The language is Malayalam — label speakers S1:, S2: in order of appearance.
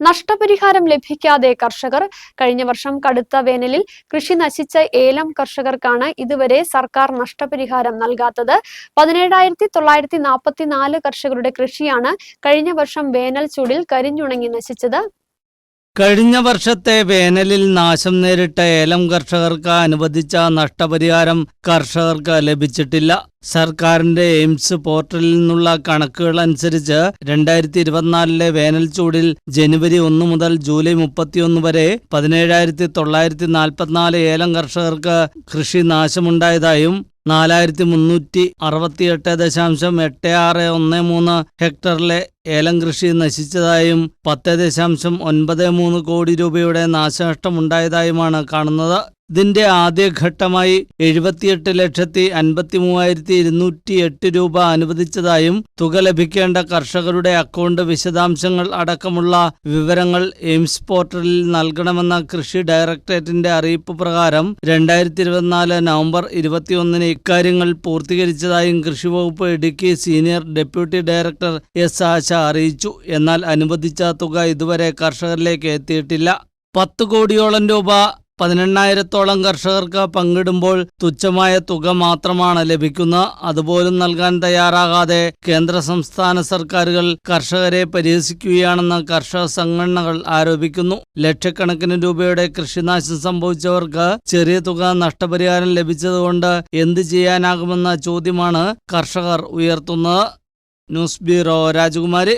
S1: നഷ്ടപരിഹാരം ലഭിക്കാതെ കർഷകർ കഴിഞ്ഞ വർഷം കടുത്ത വേനലിൽ കൃഷി നശിച്ച ഏലം കർഷകർക്കാണ് ഇതുവരെ സർക്കാർ നഷ്ടപരിഹാരം നൽകാത്തത്. പതിനേഴായിരത്തി തൊള്ളായിരത്തി നാൽപ്പത്തിനാല് കർഷകരുടെ കൃഷിയാണ് കഴിഞ്ഞ വർഷം വേനൽ ചൂടിൽ കരിഞ്ഞുണങ്ങി നശിച്ചത്.
S2: കഴിഞ്ഞ വർഷത്തെ വേനലിൽ നാശം നേരിട്ട ഏലം കർഷകർക്ക് അനുവദിച്ച നഷ്ടപരിഹാരം കർഷകർക്ക് ലഭിച്ചിട്ടില്ല. സർക്കാരിന്റെ എയിംസ് പോർട്ടലിൽ നിന്നുള്ള കണക്കുകൾ അനുസരിച്ച് രണ്ടായിരത്തി ഇരുപത്തിനാലിലെ വേനൽ ചൂടിൽ ജനുവരി ഒന്ന് മുതൽ ജൂലൈ മുപ്പത്തിയൊന്ന് വരെ പതിനേഴായിരത്തി തൊള്ളായിരത്തി നാൽപ്പത്തിനാല് ഏലം കർഷകർക്ക് കൃഷി നാശമുണ്ടായതായും നാലായിരത്തി മുന്നൂറ്റി അറുപത്തിയെട്ട് ദശാംശം എട്ട് ആറ് ഒന്ന് മൂന്ന് ഹെക്ടറിലെ ഏലം കൃഷി നശിച്ചതായും പത്ത് ദശാംശം ഒൻപത് മൂന്ന് കോടി രൂപയുടെ നാശനഷ്ടമുണ്ടായതായുമാണ് കാണുന്നത്. ഇതിന്റെ ആദ്യഘട്ടമായി എഴുപത്തിയെട്ട് ലക്ഷത്തി അൻപത്തി മൂവായിരത്തി ഇരുന്നൂറ്റി എട്ട് രൂപ അനുവദിച്ചതായും തുക ലഭിക്കേണ്ട കർഷകരുടെ അക്കൗണ്ട് വിശദാംശങ്ങൾ അടക്കമുള്ള വിവരങ്ങൾ എയിംസ് പോർട്ടലിൽ നൽകണമെന്ന കൃഷി ഡയറക്ടറേറ്റിന്റെ അറിയിപ്പ് പ്രകാരം രണ്ടായിരത്തി ഇരുപത്തിനാല് നവംബർ ഇരുപത്തിയൊന്നിന് ഇക്കാര്യങ്ങൾ പൂർത്തീകരിച്ചതായും കൃഷി വകുപ്പ് Idukki senior deputy director S Asha അറിയിച്ചു. എന്നാൽ അനുവദിച്ച തുക ഇതുവരെ കർഷകരിലേക്ക് എത്തിയിട്ടില്ല. പത്ത് കോടിയോളം രൂപ പതിനെണ്ണായിരത്തോളം കർഷകർക്ക് പങ്കിടുമ്പോൾ തുച്ഛമായ തുക മാത്രമാണ് ലഭിക്കുന്ന അതുപോലും നൽകാൻ തയ്യാറാകാതെ കേന്ദ്ര സംസ്ഥാന സർക്കാരുകൾ കർഷകരെ പരിഹസിക്കുകയാണെന്ന് കർഷക സംഘടനകൾ ആരോപിക്കുന്നു. ലക്ഷക്കണക്കിന് രൂപയുടെ കൃഷിനാശം സംഭവിച്ചവർക്ക് ചെറിയ തുക നഷ്ടപരിഹാരം ലഭിച്ചതുകൊണ്ട് എന്ത് ചെയ്യാനാകുമെന്ന ചോദ്യമാണ് കർഷകർ ഉയർത്തുന്നത്. ന്യൂസ് ബ്യൂറോ രാജകുമാരി.